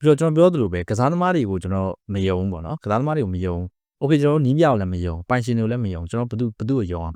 ပြီးတော့ကျွန်တော်ပြောသလိုပဲကစားသမားတွေကိုကျွန်တော်မယုံဘူးပေါ့နော်ကစားသမားတွေကိုမယုံ okay ကျွန်တော်နီးပြအောင်လည်းမယုံပိုင်ရှင်တွေကိုလည်းမယုံကျွန်တော်ဘသူဘသူ့ကိုယုံအောင်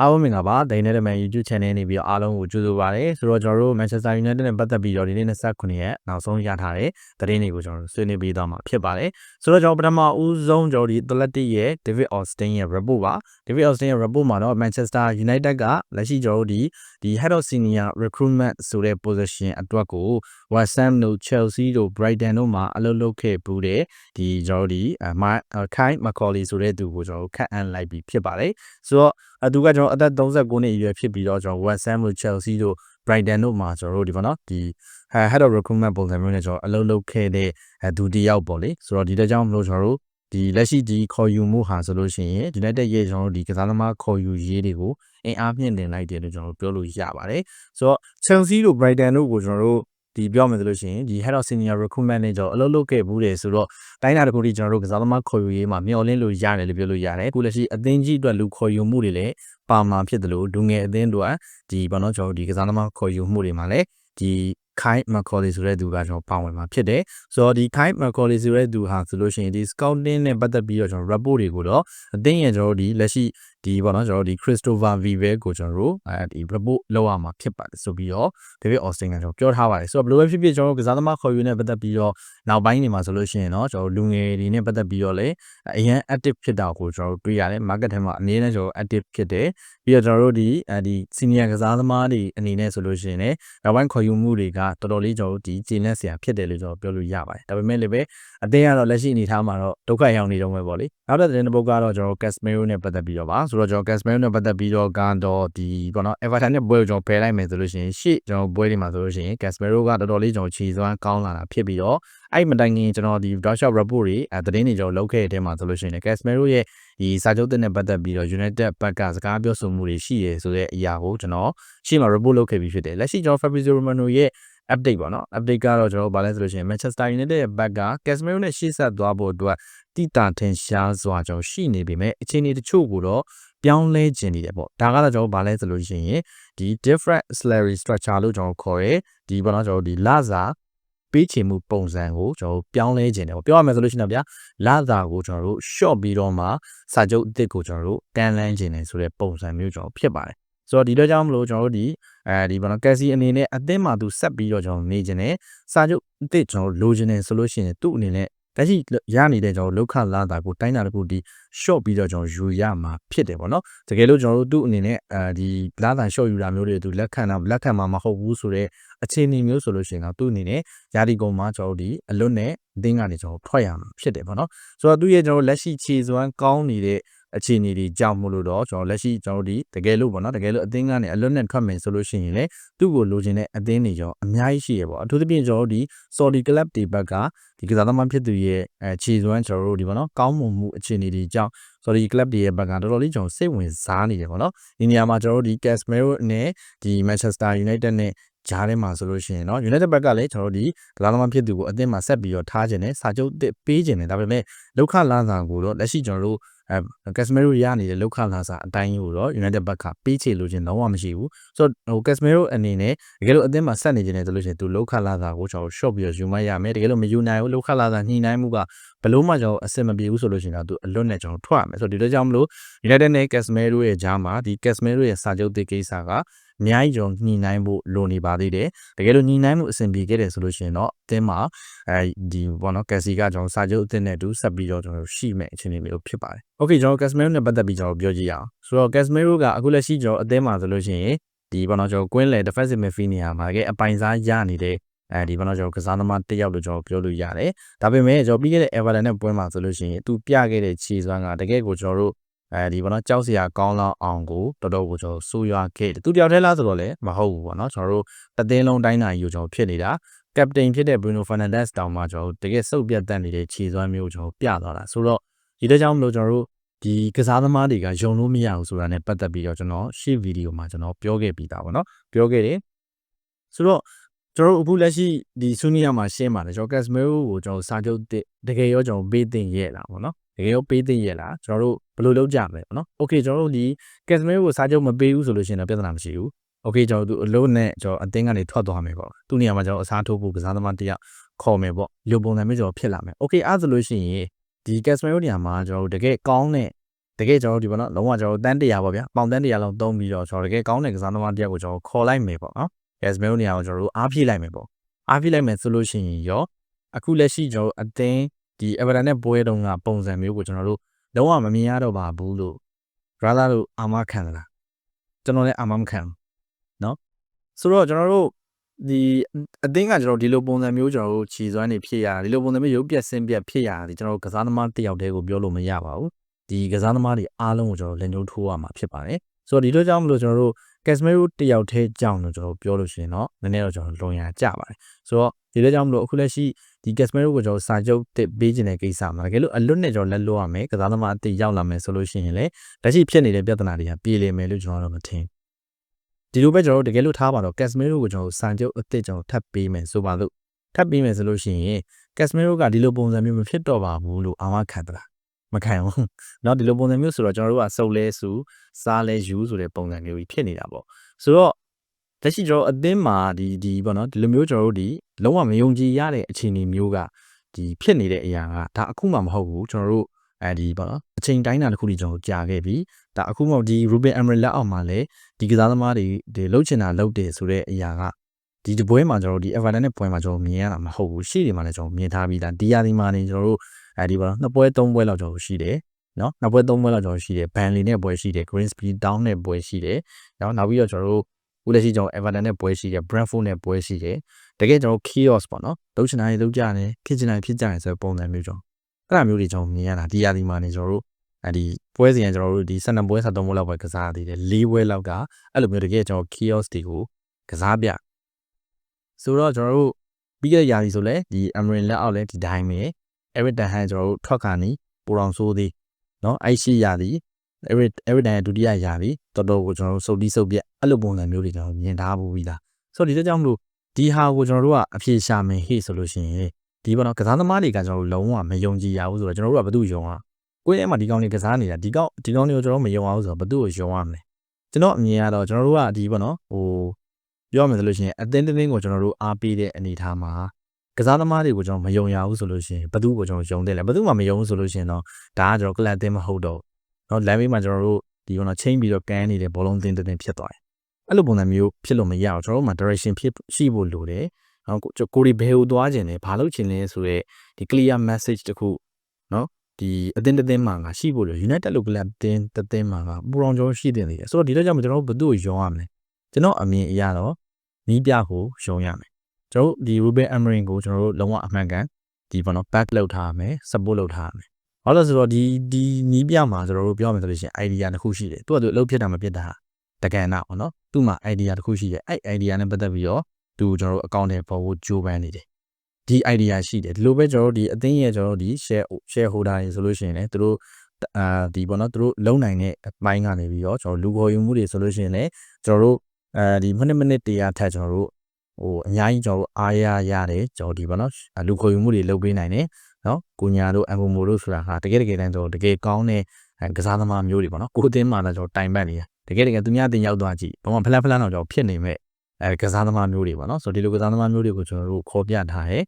အားလုံးမင်္ဂလာပါဒိန်နယ်မန် YouTube channel နေပြီးတော့အားလုံးကိုကြိုဆိုပါရစေဆိုတော့ကျွန်တော်တို့ Manchester United နဲ့ပတ်သက်ပြီးတော့ဒီနေ့29ရက်နောက်ဆုံးရထားတဲ့သတင်းတွေကိုကျွန်တော်တို့ဆွေးနွေးပေးသွားမှာဖြစ်ပါတယ်ဆိုတော့ကျွန်တော်ပထမဦးဆုံးကျွန်တော်ဒီ Athletic ရဲ့ David Austin ရဲ့ report ပါ David Austin ရဲ့ report မှာတော့ Manchester United ကလက်ရှိကျွန်တော်တို့ဒီဒီ Head of Senior Recruitment ဆိုတဲ့ position အတွက်ကို West Ham တို့ Chelsea တို့ Brighton တို့မှာအလုပ်လုပ်ခဲ့ပူးတဲ့ဒီကျွန်တော်တို့ဒီ Kai Macaulay ဆိုတဲ့သူကိုကျွန်တော်တို့ခန့်အပ်လိုက်ပြီးဖြစ်ပါတယ်ဆိုတော့အသူကကျွန်တော်အသက်39နှစ်အရွယ်ဖြစ်ပြီးတော့ကျွန်တော် West Ham တို့ Chelsea တို့ Brighton တို့မှာကျွန်တော်တို့ဒီပေါ့နော်ဒီ head of recruitment ပုံစံမျိုးနဲ့ကျွန်တော်အလုပ်လုပ်ခဲ့တဲ့ဒုတိယပေါ့လေဆိုတော့ဒီတဲ့ကြောင့်မလို့ကျွန်တော်တို့ဒီလက်ရှိဒီခေါ်ယူမှုဟာဆိုလို့ရှိရင် United ရဲ့ကျွန်တော်တို့ဒီကစားသမားခေါ်ယူရေးတွေကိုအင်အားမြင့်တင်လိုက်တယ်လို့ကျွန်တော်တို့ပြောလို့ရပါတယ်ဆိုတော့ Chelsea တို့ Brighton တို့ကိုကျွန်တော်တို့ ဒီပြောမယ်ဆိုလို့ရှိရင်ဒီ head of senior recruitment နဲ့ကျွန်တော်အလုပ်လုပ်ခဲ့ဘူးတယ်ဆိုတော့တိုင်းတာတစ်ခုထိကျွန်တော်တို့ကစားသမားခေါ်ယူရေးမှာမျှော်လင့်လို့ရတယ်လို့ပြောလို့ရတယ်အခုလက်ရှိအသင်းကြီးအတွက်လူခေါ်ယူမှုတွေလည်းပါမှာဖြစ်တယ်လို့လူငယ်အသင်းတို့ကဒီဘာလို့ကျွန်တော်တို့ဒီကစားသမားခေါ်ယူမှုတွေမှာလည်းဒီ ခိုင်မကော်လီဆိုတဲ့သူကကျွန်တော်ပါဝင်မှာဖြစ်တယ်ဆိုတော့ဒီခိုင်မကော်လီဆိုတဲ့သူဟာဆိုလို့ရှိရင်ဒီ scouting နဲ့ပတ်သက်ပြီးတော့ကျွန်တော် report တွေကိုတော့အသိရင်ကျွန်တော်တို့ဒီလက်ရှိဒီပေါ့နော်ကျွန်တော်တို့ဒီ Christopher Vive ကိုကျွန်တော်တို့အဲဒီ report လောက်ရမှာဖြစ်ပါတယ်ဆိုပြီးတော့ David Austin ကကျွန်တော်ပြောထားပါတယ်ဆိုတော့ဘယ်လိုပဲဖြစ်ဖြစ်ကျွန်တော်တို့ကစားသမားခေါ်ယူနဲ့ပတ်သက်ပြီးတော့နောက်ပိုင်းနေမှာဆိုလို့ရှိရင်တော့ကျွန်တော်တို့လူငယ်တွေနဲ့ပတ်သက်ပြီးတော့လည်းအရင် active ဖြစ်တာကိုကျွန်တော်တို့တွေ့ရတယ် market ထဲမှာအနည်းနဲ့ကျွန်တော် active ဖြစ်တယ်ပြီးတော့ကျွန်တော်တို့ဒီအဲဒီ senior ကစားသမားတွေအနေနဲ့ဆိုလို့ရှိရင်လည်းနောက်ပိုင်းခေါ်ယူမှုတွေကတော်တော်လေးကျွန်တော်တို့ဒီကျင်းလက်စရာဖြစ်တယ်လို့ကျွန်တော်ပြောလို့ရပါတယ်ဒါပေမဲ့လည်းပဲအတင်းကတော့လက်ရှိအနေထားမှာတော့ဒုက္ခရောက်နေတော့မယ်ပေါ့လေနောက်တဲ့သတင်းတစ်ပုဒ်ကတော့ကျွန်တော် Casemiro နဲ့ပတ်သက်ပြီးတော့ပါဆိုတော့ကျွန်တော် Casemiro နဲ့ပတ်သက်ပြီးတော့ကတော့ဒီပေါ့နော် Everton နဲ့ပွဲကိုကျွန်တော်ဖယ်လိုက်မယ်ဆိုလို့ရှိရင်ရှေ့ကျွန်တော်ပွဲတွေမှာဆိုလို့ရှိရင် Casemiro ကတော်တော်လေးကျွန်တော်ခြေစွမ်းကောင်းလာတာဖြစ်ပြီးတော့အဲ့မတိုင်ခင်ကျွန်တော်ဒီ Dashop report တွေအဲသတင်းတွေကျွန်တော်လုပ်ခဲ့တဲ့ထဲမှာဆိုလို့ရှိရင် Casemiro ရဲ့ဒီစာချုပ်တင်နဲ့ပတ်သက်ပြီးတော့ United ဘက်ကစကားပြောဆိုမှုတွေရှိရဆိုတဲ့အရာကိုကျွန်တော်ရှေ့မှာ report လုပ်ခဲ့ပြီးဖြစ်တယ်လက်ရှိကျွန်တော် Fabrizio Romano ရဲ့ update ပေါ့နော် update ကတော့ကျွန်တော်ဗာလဲဆိုလို့ရှိရင် Manchester United ရဲ့ဘက်က Casemiro နဲ့ရှေ့ဆက်သွားဖို့အတွက်တိတာထင်ရှားစွာကျွန်တော်ရှိနေပေမဲ့အခြေအနေတချို့ကိုတော့ပြောင်းလဲခြင်းနေတယ်ပေါ့ဒါကတော့ကျွန်တော်ဗာလဲဆိုလို့ရှိရင်ဒီ different salary structure လို့ကျွန်တော်ခေါ်ရဲဒီပေါ့နော်ကျွန်တော်ဒီလစာပေးချေမှုပုံစံကိုကျွန်တော်ပြောင်းလဲခြင်းတယ်ပေါ့ပြောရမယ်ဆိုလို့ရှိရင်ဗျာလစာကိုကျွန်တော်တို့ short ပြီးတော့မှစာချုပ်အသစ်ကိုကျွန်တော်တို့တန်းလန်းခြင်းတယ်ဆိုတဲ့ပုံစံမျိုးကျွန်တော်ဖြစ်ပါတယ် ဆိုတော့ဒီတော့ကြောင့်မလို့ကျွန်တော်တို့ဒီအဲဒီဘာလို့ကက်စီအနေနဲ့အသင်းမှာသူဆက်ပြီးတော့ကျွန်တော်နေခြင်းနဲ့စာချုပ်အသစ်ကျွန်တော်လိုချင်တယ်ဆိုလို့ရှိရင်သူ့အနေနဲ့လက်ရှိရနေတဲ့ကျွန်တော်လောက်ခလာတာကိုတိုင်းတာတခုဒီ short ပြီးတော့ကျွန်တော်ယူရမှာဖြစ်တယ်ပေါ့နော်တကယ်လို့ကျွန်တော်တို့သူ့အနေနဲ့အဲဒီလာတာ short ယူတာမျိုးတွေသူလက်ခံတာလက်ခံမှာမဟုတ်ဘူးဆိုတော့အခြေအနေမျိုးဆိုလို့ရှိရင်တော့သူ့အနေနဲ့ယာဒီကုံမှာကျွန်တော်တို့ဒီအလွတ်နဲ့အသင်းကနေကျွန်တော်ထွက်ရမှာဖြစ်တယ်ပေါ့နော်ဆိုတော့သူ့ရဲ့ကျွန်တော်လက်ရှိခြေစွမ်းကောင်းနေတဲ့ အခြေအနေတွေကြောင့်မို့လို့တော့ကျွန်တော်လက်ရှိကျွန်တော်ဒီတကယ်လို့ပေါ့နော်တကယ်လို့အသင်းကနေအလွတ်နဲ့ထွက်မယ်ဆိုလို့ရှိရင်လေသူ့ကိုလိုချင်တဲ့အသင်းတွေကျွန်တော်အများကြီးရှိရပေါ့အထူးသဖြင့်ကျွန်တော်တို့ဒီ Saudi Club တွေဘက်ကဒီကစားသမားဖြစ်သူရဲ့အဲခြေစွမ်းကျွန်တော်တို့ဒီပေါ့နော်ကောင်းမွန်မှုအခြေအနေတွေကြောင့် Saudi Club တွေရဲ့ဘက်ကတော်တော်လေးကျွန်တော်စိတ်ဝင်စားနေတယ်ပေါ့နော်ဒီနေရာမှာကျွန်တော်တို့ဒီ Casemiro နဲ့ဒီ Manchester United နဲ့ကြားထဲမှာဆိုလို့ရှိရင်เนาะ United ဘက်ကလည်းကျွန်တော်တို့ဒီကစားသမားဖြစ်သူကိုအသင်းမှာဆက်ပြီးတော့ထားခြင်းနဲ့စာချုပ်တစ်ပေးခြင်းနဲ့ဒါပေမဲ့လောက်ခလာစာကိုတော့လက်ရှိကျွန်တော်တို့ အဲကက်စမီရိုရနေတဲ့လောက်ခလာစာအတိုင်းကိုတော့ United ဘက်ကပေးချေလို့ခြင်းလုံးဝမရှိဘူးဆိုတော့ဟိုကက်စမီရိုအနေနဲ့တကယ်လို့အသင်းမှာဆက်နေခြင်းနဲ့ဆိုလို့ရှိရင်သူလောက်ခလာစာကိုကျွန်တော် short ပြီးတော့ယူမရမယ်တကယ်လို့မယူနိုင်ဘူးလောက်ခလာစာညှိနှိုင်းမှုကဘလို့မှကျွန်တော်အဆင်မပြေဘူးဆိုလို့ရှိရင်တော့သူအလွတ်နဲ့ကျွန်တော်ထွက်ရမယ်ဆိုတော့ဒီလိုကြောင့်မလို့ United နဲ့ Casemiro ရဲ့ဂျားမှာဒီ Casemiro ရဲ့စာချုပ်တစ်ကိစ္စက အများကြီးကျွန်တော်ညှိနှိုင်းဖို့လိုနေပါသေးတယ်တကယ်လို့ညှိနှိုင်းမှုအဆင်ပြေခဲ့တယ်ဆိုလို့ရှိရင်တော့အသင်းမှာအဲဒီဘောနော်ကက်စီကကျွန်တော်စာချုပ်အသင်းနဲ့အတူဆက်ပြီးတော့ကျွန်တော်ရှိမဲ့အခြေအနေမျိုးဖြစ်ပါတယ်။ Okay ကျွန်တော် Casemiro နဲ့ပတ်သက်ပြီးကျွန်တော်ပြောကြည့်ရအောင်။ဆိုတော့ Casemiro ကအခုလက်ရှိကျွန်တော်အသင်းမှာဆိုလို့ရှိရင်ဒီဘောနော်ကျွန်တော်ကွင်းလေ defensive midfield နေရာမှာကအပိုင်စားရနေတဲ့အဲဒီဘာလို့ကျွန်တော်ကစားသမားတစ်ယောက်လို့ကျွန်တော်ပြောလို့ရတယ်။ဒါပေမဲ့ကျွန်တော်ပြီးခဲ့တဲ့ Everton နဲ့ပွဲမှာဆိုလို့ရှိရင်သူပြခဲ့တဲ့ခြေစွမ်းကတကယ်ကိုကျွန်တော်တို့ အဲဒီဘောနော်ကြောက်စရာကောင်းလောက်အောင်ကိုတော်တော်ကိုကျွန်တော်စိုးရွားခဲ့တယ်။သူတယောက်တည်းလားဆိုတော့လည်းမဟုတ်ဘူးပေါ့နော်။ကျွန်တော်တို့တသိန်းလုံးတိုင်းနိုင်ယူကျွန်တော်ဖြစ်နေတာကပတိန်ဖြစ်တဲ့ Bruno Fernandes တောင်မှကျွန်တော်တို့တကယ်စုပ်ပြတ်တက်နေတဲ့ခြေစွမ်းမျိုးကျွန်တော်ပြသွားတာဆိုတော့ဒီတဲ့ကြောင့်မလို့ကျွန်တော်တို့ဒီကစားသမားတွေကယုံလို့မရဘူးဆိုတာနဲ့ပတ်သက်ပြီးတော့ကျွန်တော်ရှေ့ဗီဒီယိုမှာကျွန်တော်ပြောခဲ့ပြီးသားပေါ့နော်ပြောခဲ့တယ်ဆိုတော့ကျွန်တော်တို့အခုလက်ရှိဒီဆူနီယာမှာရှင်းပါတယ်ကျွန်တော်ကက်စမီရိုကိုကျွန်တော်စာချုပ်တကယ်ရောကျွန်တော်ဘေးတင်ရဲ့တာပေါ့နော် တကယ်ရောပေးသိရလားကျွန်တော်တို့ဘယ်လိုလုပ်ကြမလဲပေါ့နော်။ Okay ကျွန်တော်တို့ဒီ customer ကိုစာချုပ်မပေးဘူးဆိုလို့ရှိရင်တော့ပြဿနာမရှိဘူး။ Okay ကျွန်တော်တို့အလုံးနဲ့ကျွန်တော်အတင်းကနေထွက်သွားမယ်ပေါ့။သူ့နေရာမှာကျွန်တော်အစားထိုးဖို့ကစားသမားတစ်ယောက်ခေါ်မယ်ပေါ့။ရုပ်ပုံစံမျိုးကျွန်တော်ဖြစ်လာမယ်။ Okay အဲ့ဆိုလို့ရှိရင်ဒီ customer နေရာမှာကျွန်တော်တို့တကယ်ကောင်းတဲ့တကယ်ကျွန်တော်တို့ဒီပေါ့နော်လုံးဝကျွန်တော်တို့တန်း100ပေါ့ဗျာ။ပေါင်တန်း100လောက်သုံးပြီးတော့ကျွန်တော်တကယ်ကောင်းတဲ့ကစားသမားတစ်ယောက်ကိုကျွန်တော်ခေါ်လိုက်မယ်ပေါ့နော်။ customer နေရာကိုကျွန်တော်တို့အားဖြည့်လိုက်မယ်ပေါ့။အားဖြည့်လိုက်မယ်ဆိုလို့ရှိရင်ရောအခုလက်ရှိကျွန်တော်တို့အတင်း ဒီ Everton နဲ့ပွဲတုန်းကပုံစံမျိုးကိုကျွန်တော်တို့လုံးဝမမြင်ရတော့ပါဘူးလို့ brother တို့အာမခံသလားကျွန်တော်လည်းအာမမခံဘူးเนาะဆိုတော့ကျွန်တော်တို့ဒီအသင်းကကျွန်တော်ဒီလိုပုံစံမျိုးကျွန်တော်တို့ခြေစွမ်းနေဖြစ်ရတာဒီလိုပုံစံမျိုးရုပ်ပြက်ဆင်းပြက်ဖြစ်ရတာဒီကျွန်တော်တို့ကစားသမားတစ်ယောက်တည်းကိုပြောလို့မရပါဘူးဒီကစားသမားတွေအားလုံးကိုကျွန်တော်လက်ညှိုးထိုးရမှာဖြစ်ပါတယ်ဆိုတော့ဒီလိုကြောင့်မလို့ကျွန်တော်တို့ Casemiro တယောက်တည်းကြောင့်လို့ကျွန်တော်ပြောလို့ရှိရင်တော့နည်းနည်းတော့ကျွန်တော်လွန်ရကြပါတယ်ဆိုတော့ဒီလိုကြောင့်မလို့အခုလက်ရှိဒီ Casemiro ကိုကျွန်တော်စာချုပ်တစ်ပေးခြင်းတဲ့ကိစ္စမှာတကယ်လို့အလွတ်နဲ့ကျွန်တော်လက်လွတ်ရမယ်ကစားသမားအစ်ရောက်လာမယ်ဆိုလို့ရှိရင်လည်းလက်ရှိဖြစ်နေတဲ့ပြဿနာတွေကပြေလည်မယ်လို့ကျွန်တော်တော့မထင်ဒီလိုပဲကျွန်တော်တို့တကယ်လို့ထားပါတော့ Casemiro ကိုကျွန်တော်စာချုပ်အစ်ကျွန်တော်ထပ်ပေးမယ်ဆိုပါလို့ထပ်ပေးမယ်ဆိုလို့ရှိရင် Casemiro ကဒီလိုပုံစံမျိုးမဖြစ်တော့ပါဘူးလို့အာမခံသလား မခံဘူးเนาะဒီလိုပုံစံမျိုးဆိုတော့ကျွန်တော်တို့ကစုပ်လဲစုစားလဲယူဆိုတဲ့ပုံစံမျိုးကြီးဖြစ်နေတာပေါ့ဆိုတော့လက်ရှိကျွန်တော်အသင်းမှာဒီဒီပေါ့နော်ဒီလိုမျိုးကျွန်တော်တို့ဒီလုံးဝမယုံကြည်ရတဲ့အခြေအနေမျိုးကဒီဖြစ်နေတဲ့အရာကဒါအခုမှမဟုတ်ဘူးကျွန်တော်တို့အဲဒီပေါ့နော်အချိန်တိုင်းတာတစ်ခုကြီးကျွန်တော်ကြာခဲ့ပြီဒါအခုမှဒီ Ruben Amorim လက်အောက်မှာလည်းဒီကစားသမားတွေဒီလှုပ်ချင်တာလှုပ်တယ်ဆိုတဲ့အရာကဒီတပွဲမှာကျွန်တော်တို့ဒီ Everton နဲ့ပွဲမှာကျွန်တော်မြင်ရတာမဟုတ်ဘူးရှေ့တွေမှာလည်းကျွန်တော်မြင်ထားပြီးသားဒီယာဒီမှာနေကျွန်တော်တို့ အဲဒီပေါ့နော်နှစ်ပွဲသုံးပွဲလောက်ကျွန်တော်ရှိတယ်နော်နောက်ပွဲသုံးပွဲလောက်ကျွန်တော်ရှိတယ်ဘန်လီနဲ့ပွဲရှိတယ် Greensby Down နဲ့ပွဲရှိတယ်နော်နောက်ပြီးတော့ကျွန်တော်တို့ဦးလက်ရှိကျွန်တော် Everton နဲ့ပွဲရှိတယ် Brentford နဲ့ပွဲရှိတယ်တကယ်ကျွန်တော် chaos ပေါ့နော်လုံးချင်တိုင်းလုံးကြတယ်ဖြစ်ချင်တိုင်းဖြစ်ကြတယ်ဆိုတဲ့ပုံစံမျိုးကျွန်တော်အဲ့ဒါမျိုးတွေကျွန်တော်မြင်ရတာဒီယာဒီမှာနေကျွန်တော်တို့အဲဒီပွဲစဉ်ကကျွန်တော်တို့ဒီ12ပွဲ13ပွဲလောက်ပဲကစားသေးတယ်၄ပွဲလောက်ကအဲ့လိုမျိုးတကယ်ကျွန်တော် chaos တွေကိုကစားပြဆိုတော့ကျွန်တော်တို့ပြီးခဲ့ရာသီဆိုလဲဒီ Amarin လက်အောက်လဲဒီတိုင်းပဲ every time ဟန်ကျွန်တော်တို့ထွက်ခါနီးပူတော်ဆိုးသေးနော်အဲ့ရှိရာသည် every every time ဒုတိယရာသည်တော်တော်ကိုကျွန်တော်တို့စုပ်တီးစုပ်ပြက်အဲ့လိုပုံစံမျိုးတွေကျွန်တော်မြင်ထားပြီးသားဆိုတော့ဒီတော့ကြောင့်မလို့ဒီဟာကိုကျွန်တော်တို့ကအဖြေရှာမယ်ဟေ့ဆိုလို့ရှိရင်ဒီဘောနော်ကစားသမားတွေကကျွန်တော်တို့လုံးဝမယုံကြည်ရဘူးဆိုတော့ကျွန်တော်တို့ကဘသူယုံอ่ะကိုယ့်ရဲ့မှာဒီကောင်တွေကစားနေတာဒီကောင်ဒီကောင်တွေကိုကျွန်တော်မယုံအောင်ဆိုတော့ဘသူ့ကိုယုံရမလဲကျွန်တော်အမြင်ကတော့ကျွန်တော်တို့ကဒီဘောနော်ဟိုပြောရမယ်ဆိုလို့ရှိရင်အသင်းတင်းတင်းကိုကျွန်တော်တို့အားပေးတဲ့အနေအထားမှာ ကစားသမားတွေကိုကျွန်တော်မယုံရဘူးဆိုလို့ရှိရင်ဘယ်သူကိုကျွန်တော်ယုံတယ်လဲဘယ်သူမှမယုံဘူးဆိုလို့ရှိရင်တော့ဒါကကျွန်တော်ကလပ်အသင်းမဟုတ်တော့เนาะလမ်းဘေးမှာကျွန်တော်တို့ဒီကတော့ချိန်ပြီးတော့ကန်းနေတဲ့ဘောလုံးသင်းတင်းဖြစ်သွားတယ်အဲ့လိုပုံစံမျိုးဖြစ်လို့မရအောင်ကျွန်တော်တို့မှာ direction ဖြစ်ရှိဖို့လိုတယ်နော်ကိုရီဘယ်ကိုသွားခြင်းလဲဘာလုပ်ခြင်းလဲဆိုတော့ဒီ clear message တခုနော်ဒီအသင်းတစ်သင်းမှာငါရှိဖို့လို့ United လို့ club တင်းတစ်သင်းမှာကပူရောင်ကျော်ရှိတင်နေတယ်ဆိုတော့ဒီတော့ကြောင့်ကျွန်တော်တို့ဘယ်သူ့ကိုယုံရမလဲကျွန်တော်အမြင်အရတော့နီးပြကိုယုံရမယ် ကျွန်တော်တို့ဒီ Ruben Amorim ကိုကျွန်တော်တို့လုံးဝအမှန်ကန်ဒီပေါ့နော် back လုပ်ထားရမယ် support လုပ်ထားရမယ်ဘာလို့လဲဆိုတော့ဒီဒီနီးပြမှာကျွန်တော်တို့ပြောမယ်ဆိုလို့ရှိရင် idea တစ်ခုရှိတယ်သူကသူအလုပ်ဖြစ်တာမဖြစ်တာတကယ်နာပေါ့နော်သူ့မှာ idea တစ်ခုရှိတယ်အဲ့ idea နဲ့ပတ်သက်ပြီးတော့သူကျွန်တော်တို့ account တွေပေါ်ဖို့ကြိုးပမ်းနေတယ်ဒီ idea ရှိတယ်ဒီလိုပဲကျွန်တော်တို့ဒီအသိရဲ့ကျွန်တော်တို့ဒီ share share holder တွေဆိုလို့ရှိရင်လည်းသူတို့အာဒီပေါ့နော်သူတို့လုံနိုင်တဲ့အပိုင်းကနေပြီးတော့ကျွန်တော်လူခေါ်ယူမှုတွေဆိုလို့ရှိရင်လည်းကျွန်တော်တို့အဲဒီမိနစ်မိနစ်တရားထက်ကျွန်တော်တို့ ဟိုအများကြီးကျွန်တော်တို့အားရရတယ်ကျွန်တော်ဒီပေါ့နော်လူခေါ်ယူမှုတွေလုပ်ပေးနိုင်တယ်နော်ကိုညာတို့အမ်ဘိုမိုတို့ဆိုတာဟာတကယ်တကယ်တမ်းကျွန်တော်တကယ်ကောင်းတဲ့ကစားသမားမျိုးတွေပေါ့နော်ကိုအသင်းမှာတော့ကျွန်တော်တိုင်ပတ်နေရတကယ်တကယ်သူများတင်ရောက်သွားကြည့်ဘာမှဖလန်ဖလန်တော့ကျွန်တော်ဖြစ်နေမဲ့အဲကစားသမားမျိုးတွေပေါ့နော်ဆိုတော့ဒီလိုကစားသမားမျိုးတွေကိုကျွန်တော်တို့ခေါ်ပြထားတယ်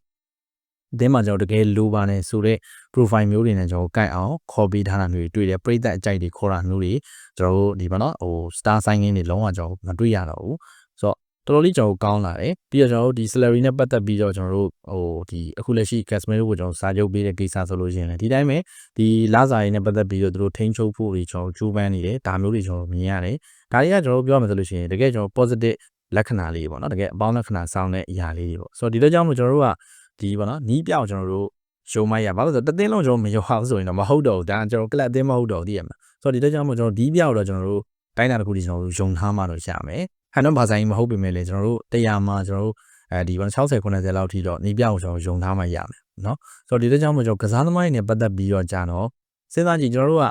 အသင်းမှာကျွန်တော်တကယ်လိုပါနေဆိုတော့ profile မျိုးတွေနဲ့ကျွန်တော်ကိုက်အောင်ခေါ်ပေးထားတာမျိုးတွေတွေ့တယ်ပရိသတ်အကြိုက်တွေခေါ်တာမျိုးတွေကျွန်တော်တို့ဒီပေါ့နော်ဟို star sign တွေလုံးဝကျွန်တော်မတွေ့ရတော့ဘူးဆို တော့တော်တော်လေးကျွန်တော်ကောင်းလာတယ်ပြီးတော့ကျွန်တော်တို့ဒီ salary နဲ့ပတ်သက်ပြီးတော့ကျွန်တော်တို့ဟိုဒီအခုလက်ရှိ Casemiro ကိုကျွန်တော်စာချုပ်ပေးတဲ့ကိစ္စဆိုလို့ရှိရင်လည်းဒီတိုင်းပဲဒီလာစာရေးနဲ့ပတ်သက်ပြီးတော့သူတို့ထိန်းချုပ်ဖို့တွေကျွန်တော်ကြိုးပမ်းနေတယ်ဒါမျိုးတွေကျွန်တော်မြင်ရတယ်ဒါတွေကကျွန်တော်တို့ပြောမှဆိုလို့ရှိရင်တကယ်ကျွန်တော် positive လက္ခဏာလေးပေါ့နော်တကယ်အပေါင်းလက္ခဏာစောင်းတဲ့အရာလေးတွေပေါ့ဆိုတော့ဒီလိုကြောင့်မို့ကျွန်တော်တို့ကဒီပေါ့နော်နီးပြောက်ကျွန်တော်တို့ရှုံးမရဘာလို့ဆိုတော့တသိန်းလုံးကျွန်တော်မရောအောင်ဆိုရင်တော့မဟုတ်တော့ဘူးဒါကျွန်တော်ကလပ်အသင်းမဟုတ်တော့ဘူးသိရမှာဆိုတော့ဒီလိုကြောင့်မို့ကျွန်တော်ဒီပြောက်တော့ကျွန်တော်တို့တိုင်းတာတစ်ခုဒီကျွန်တော်တို့ယုံထားမှတော့ရမယ် ဟန်တော့ဘာဆိုင်မဟုတ်ပေမဲ့လေကျွန်တော်တို့တရားမှာကျွန်တော်တို့အဲဒီပေါ့60 90လောက်ထိတော့နီးပြောက်ကိုကျွန်တော်ယုံထားမှရမယ်နော်ဆိုတော့ဒီလိုကြောင့်မို့ကျွန်တော်ကစားသမားတွေနဲ့ပတ်သက်ပြီးတော့ကြာတော့စဉ်းစားကြည့်ကျွန်တော်တို့က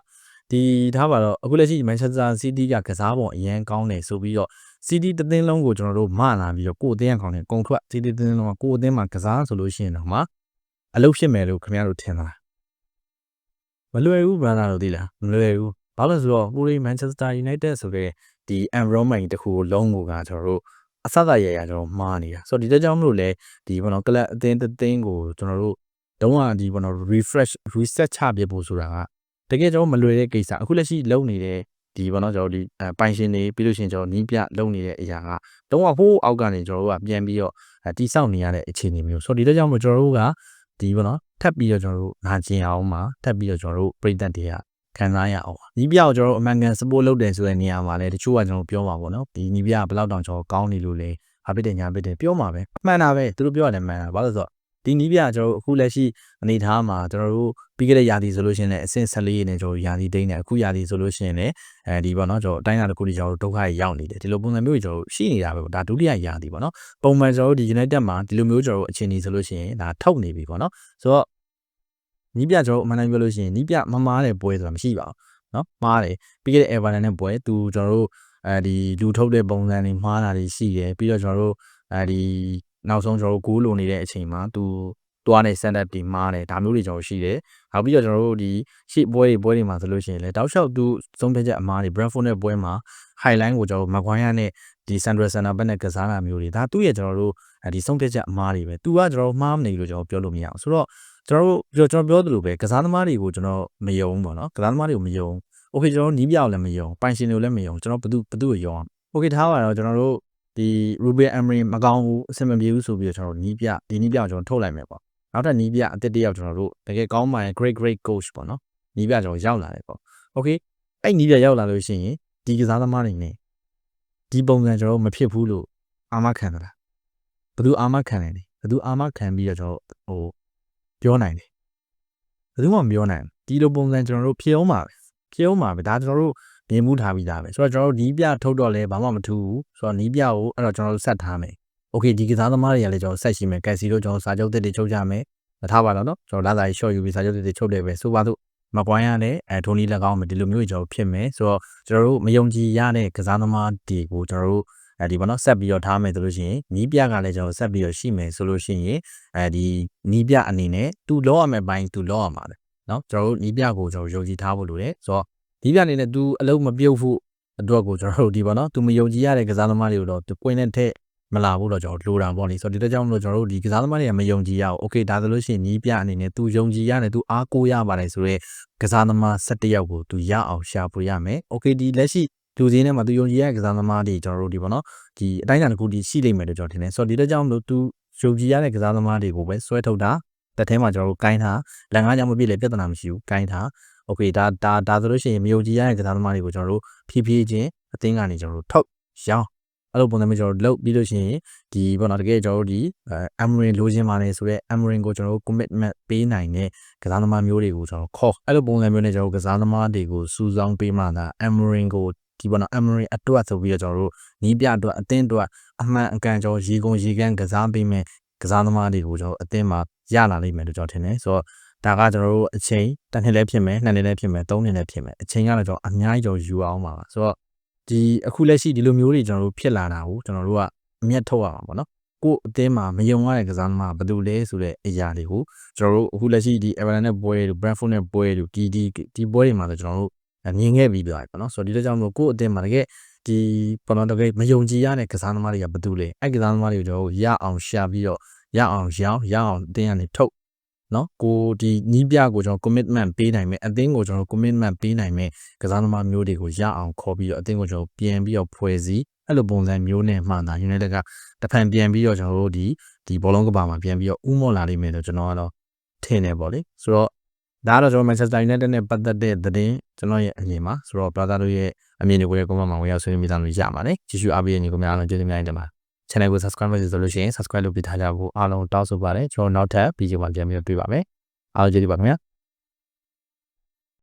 ဒီထားပါတော့အခုလက်ရှိ Manchester City ကကစားပုံအရန်ကောင်းတယ်ဆိုပြီးတော့ City တသင်းလုံးကိုကျွန်တော်တို့မလာပြီးတော့ကိုယ်အသင်းအကောင်နဲ့ကုံထွက် City တသင်းလုံးကကိုယ်အသင်းမှာကစားဆိုလို့ရှိရင်တော့မှအလုပ်ဖြစ်မယ်လို့ခင်ဗျားတို့ထင်လားမလွယ်ဘူး brother တို့သိလားမလွယ်ဘူးဘာလို့လဲဆိုတော့ကိုရီ Manchester United ဆိုတဲ့ ဒီ environment တစ်ခုကိုလုံးကိုကကျွန်တော်တို့အဆအရရကျွန်တော်မှားနေတာဆိုတော့ဒီတက်ကြောင့်မလို့လဲဒီဘောနော်ကလပ်အသင်းတစ်သင်းကိုကျွန်တော်တို့တုံးကဒီဘောနော် refresh reset ချပြဖို့ဆိုတာကတကယ်ကျွန်တော်မလွယ်တဲ့ကိစ္စအခုလက်ရှိလုံနေတဲ့ဒီဘောနော်ကျွန်တော်ဒီပိုင်ရှင်တွေပြီးလို့ရှိရင်ကျွန်တော်နီးပြလုံနေတဲ့အရာကတုံးကဟိုးအောက်ကနေကျွန်တော်တို့ကပြန်ပြီးတော့တိစောက်နေရတဲ့အခြေအနေမျိုးဆိုတော့ဒီတက်ကြောင့်မလို့ကျွန်တော်တို့ကဒီဘောနော်ထပ်ပြီးတော့ကျွန်တော်တို့နာကျင်အောင်မှာထပ်ပြီးတော့ကျွန်တော်တို့ပြည်သက်တွေက ခံစားရအောင်ညီပြကိုကျွန်တော်တို့အမှန်ကန် support လုပ်တယ်ဆိုတဲ့နေရာမှာလည်းတချို့ကကျွန်တော်ပြောမှာပေါ့နော်ဒီညီပြကဘယ်လောက်တောင်ကျွန်တော်ကောင်းနေလို့လဲဟာဖြစ်တယ်ညာဖြစ်တယ်ပြောမှာပဲမှန်တာပဲသူတို့ပြောရတယ်မှန်တာဘာလို့ဆိုတော့ဒီနီးပြကျွန်တော်တို့အခုလက်ရှိအနေထားမှာကျွန်တော်တို့ပြီးခဲ့တဲ့ရာသီဆိုလို့ရှိရင်လည်းအဆင့်14ရေနဲ့ကျွန်တော်ရာသီတိန်းတယ်အခုရာသီဆိုလို့ရှိရင်လည်းအဲဒီပေါ့နော်ကျွန်တော်အတိုင်းအတာတစ်ခုတည်းကျွန်တော်တို့ဒုက္ခရောက်နေတယ်ဒီလိုပုံစံမျိုးကြီးကျွန်တော်တို့ရှိနေတာပဲပေါ့ဒါဒုတိယရာသီပေါ့နော်ပုံမှန်ကျွန်တော်တို့ဒီ United မှာဒီလိုမျိုးကျွန်တော်တို့အခြေအနေဆိုလို့ရှိရင်ဒါထုတ်နေပြီပေါ့နော်ဆိုတော့ နီးပြကျွန်တော်တို့အမှန်တမ်းပြောလို့ရှိရင်နီးပြမမားတဲ့ပွဲဆိုတာမရှိပါဘူးနော်မှားတယ်ပြီးခဲ့တဲ့ Everton နဲ့ပွဲသူကျွန်တော်တို့အဲဒီလူထုတ်တဲ့ပုံစံတွေမှားတာတွေရှိတယ်ပြီးတော့ကျွန်တော်တို့အဲဒီနောက်ဆုံးကျွန်တော်တို့ဂိုးလိုနေတဲ့အချိန်မှာသူတွားနေ stand up ဒီမှားတယ်ဒါမျိုးတွေကျွန်တော်ရှိတယ်နောက်ပြီးတော့ကျွန်တော်တို့ဒီရှေ့ပွဲတွေပွဲတွေမှာဆိုလို့ရှိရင်လည်းတောက်လျှောက်သူသုံးဖြတ်ချက်အမားတွေ Brentford နဲ့ပွဲမှာ highline ကိုကျွန်တော် Maguire နဲ့ဒီ Central Center ဘက်နဲ့ကစားတာမျိုးတွေဒါသူ့ရဲ့ကျွန်တော်တို့ဒီဆုံးဖြတ်ချက်အမားတွေပဲသူကကျွန်တော်မှားမနေလို့ကျွန်တော်ပြောလို့မရအောင်ဆိုတော့ ကျွန်တော်တို့ကျွန်တော်ပြောသလိုပဲကစားသမားတွေကိုကျွန်တော်မယုံဘူးပေါ့နော်ကစားသမားတွေကိုမယုံ okay ကျွန်တော်နီးပြောက်လည်းမယုံပိုင်ရှင်တွေလည်းမယုံကျွန်တော်ဘသူဘသူကိုယုံအောင် okay ထားပါတော့ကျွန်တော်တို့ဒီ Ruben Emery မကောင်းဘူးအဆင်မပြေဘူးဆိုပြီးတော့ကျွန်တော်နီးပြဒီနီးပြကိုကျွန်တော်ထုတ်လိုက်မယ်ပေါ့နောက်ထပ်နီးပြအတစ်တယောက်ကျွန်တော်တို့တကယ်ကောင်းပါရင် great great coach ပေါ့နော်နီးပြကျွန်တော်ရောက်လာတယ်ပေါ့ okay အဲ့နီးပြရောက်လာလို့ရှိရင်ဒီကစားသမားတွေနဲ့ဒီပုံစံကျွန်တော်မဖြစ်ဘူးလို့အာမခံတာဘသူအာမခံတယ်ဘသူအာမခံပြီးတော့ကျွန်တော်ဟို ပြောနိုင်တယ်ဘသူမှမပြောနိုင်ဒီလိုပုံစံကျွန်တော်တို့ဖြေအောင်ပါပဲဖြေအောင်ပါပဲဒါကျွန်တော်တို့မြင်မှုထားပြီးသားပဲဆိုတော့ကျွန်တော်တို့နီးပြထုတ်တော့လဲဘာမှမထူးဘူးဆိုတော့နီးပြကိုအဲ့တော့ကျွန်တော်တို့ဆက်ထားမယ်โอเคဒီကစားသမားတွေကလည်းကျွန်တော်ဆက်ရှိမယ်ကက်စီတို့ကျွန်တော်စာချုပ်တစ်တွေချုပ်ကြမယ်ထားပါတော့เนาะကျွန်တော်လာစာရီ short ယူပြီးစာချုပ်တစ်တွေချုပ်တယ်ပဲဆိုပါတော့မကွိုင်းရတဲ့အဲထိုနီ၎င်းမယ်ဒီလိုမျိုးကျွန်တော်ဖြစ်မယ်ဆိုတော့ကျွန်တော်တို့မယုံကြည်ရတဲ့ကစားသမားတွေကိုကျွန်တော်တို့ အဲဒီဘောနော်ဆက်ပြီးတော့ထားမယ်ဆိုလို့ရှိရင်နီးပြကလည်းကျွန်တော်ဆက်ပြီးတော့ရှိမယ်ဆိုလို့ရှိရင်အဲဒီနီးပြအနေနဲ့သူလောရမယ်ဘိုင်းသူလောရမှာလေနော်ကျွန်တော်တို့နီးပြကိုကျွန်တော်ယုံကြည်ထားဖို့လိုတယ်ဆိုတော့နီးပြအနေနဲ့ तू အလုံးမပြုတ်ဖို့အတွက်ကိုကျွန်တော်တို့ဒီပေါ့နော် तू မယုံကြည်ရတဲ့ကစားသမားတွေကိုတော့ तू ပွင့်တဲ့ထက်မလာဘူးတော့ကျွန်တော်လိုတာပေါ့လေဆိုတော့ဒီတကြောင်မလို့ကျွန်တော်တို့ဒီကစားသမားတွေကမယုံကြည်ရအောင်โอเคဒါဆိုလို့ရှိရင်နီးပြအနေနဲ့ तू ယုံကြည်ရတယ် तू အားကိုးရပါတယ်ဆိုတော့ကစားသမား17ယောက်ကို तू ရအောင်ရှာဖွေရမယ်โอเคဒီလက်ရှိ လူစင်းထဲမှာ तू ယုံကြည်ရတဲ့ကစားသမားတွေကျွန်တော်တို့ဒီပေါ့နော်ဒီအတိုင်းအတာတစ်ခုဒီရှိလိမ့်မယ်လို့ကျွန်တော်ထင်တယ်ဆိုတော့ဒီတကြောင်မလို့ तू ယုံကြည်ရတဲ့ကစားသမားတွေကိုပဲဆွဲထုတ်တာတက်ထဲမှာကျွန်တော်တို့ကိုင်းထားလက်ငါးကြောင်မပြည့်လေပြဿနာမရှိဘူးကိုင်းထားโอเคဒါဒါဒါဆိုလို့ရှိရင်မယုံကြည်ရတဲ့ကစားသမားတွေကိုကျွန်တော်တို့ဖြည်းဖြည်းချင်းအသင်းကနေကျွန်တော်တို့ထုတ်ရောင်းအဲ့လိုပုံစံမျိုးကျွန်တော်တို့လုပ်ပြီးလို့ရှိရင်ဒီပေါ့နော်တကယ်ကျွန်တော်တို့ဒီအမ်မရင်လိုချင်ပါလေဆိုတော့အမ်မရင်ကိုကျွန်တော်တို့ commitment ပေးနိုင်တဲ့ကစားသမားမျိုးတွေကိုကျွန်တော်ခေါ်အဲ့လိုပုံစံမျိုးနဲ့ကျွန်တော်တို့ကစားသမားတွေကိုစူးစောင်းပေးမှသာအမ်မရင်ကို ဒီပေါ့နော်အမ်မရင်အတွက်ဆိုပြီးတော့ကျွန်တော်တို့နီးပြအတွက်အသင်းအတွက်အမှန်အကန်ကျွန်တော်ရေကုန်ရေကန်ကစားပေးမယ်ကစားသမားတွေကိုကျွန်တော်အသင်းမှာရလာလိမ့်မယ်လို့ကျွန်တော်ထင်တယ်ဆိုတော့ဒါကကျွန်တော်တို့အချိန်တစ်နှစ်လည်းဖြစ်မယ်နှစ်နှစ်လည်းဖြစ်မယ်သုံးနှစ်လည်းဖြစ်မယ်အချိန်ကတော့ကျွန်တော်အများကြီးကျွန်တော်ယူအောင်ပါပါဆိုတော့ဒီအခုလက်ရှိဒီလိုမျိုးတွေကျွန်တော်တို့ဖြစ်လာတာကိုကျွန်တော်တို့ကအမျက်ထုတ်ရမှာပေါ့နော်ကို့အသင်းမှာမယုံရတဲ့ကစားသမားဘယ်သူလဲဆိုတဲ့အရာတွေကိုကျွန်တော်တို့အခုလက်ရှိဒီ Everton နဲ့ပွဲတွေ Brentford နဲ့ပွဲတွေဒီဒီဒီပွဲတွေမှာဆိုကျွန်တော်တို့ မြင်ခဲ့ပြီးပြပါတယ်ပေါ့နော်ဆိုတော့ဒီလိုကြောင့်မလို့ကို့အသင်းမှာတကယ်ဒီပေါ်တော့တကယ်မယုံကြည်ရတဲ့ကစားသမားတွေကဘယ်သူလဲအဲ့ကစားသမားတွေကိုကျွန်တော်တို့ရအောင်ရှာပြီးတော့ရအောင်ရောင်းရအောင်အတင်းကနေထုတ်နော်ကိုဒီနီးပြကိုကျွန်တော် commitment ပေးနိုင်မယ်အသင်းကိုကျွန်တော် commitment ပေးနိုင်မယ်ကစားသမားမျိုးတွေကိုရအောင်ခေါ်ပြီးတော့အသင်းကိုကျွန်တော်ပြန်ပြီးတော့ဖွဲ့စည်းအဲ့လိုပုံစံမျိုးနဲ့မှန်တာ United ကတဖန်ပြန်ပြီးတော့ကျွန်တော်တို့ဒီဒီဘောလုံးကဘာမှာပြန်ပြီးတော့ဥမော့လာလိမ့်မယ်လို့ကျွန်တော်ကတော့ထင်တယ်ပေါ့လေဆိုတော့ ဒါကတော့ကျွန်တော် Manchester United နဲ့ပတ်သက်တဲ့သတင်းကျွန်တော်ရဲ့အမြင်ပါဆိုတော့ brother တို့ရဲ့အမြင်တွေကိုလည်း comment မှာဝင်ရောက်ဆွေးနွေးမိသားလို့ရပါတယ်ကြည့်ရှုအားပေးတဲ့ညီကောင်များအားလုံးကျေးဇူးများတင်ပါတယ် channel ကို subscribe လုပ်ဆိုလို့ရှိရင် subscribe လုပ်ပေးထားကြဖို့အားလုံးတောင်းဆိုပါတယ်ကျွန်တော်နောက်ထပ် video မှာပြန်ပြီးတွေ့ပါမယ်အားလုံးကျေးဇူးပါခင်ဗျာ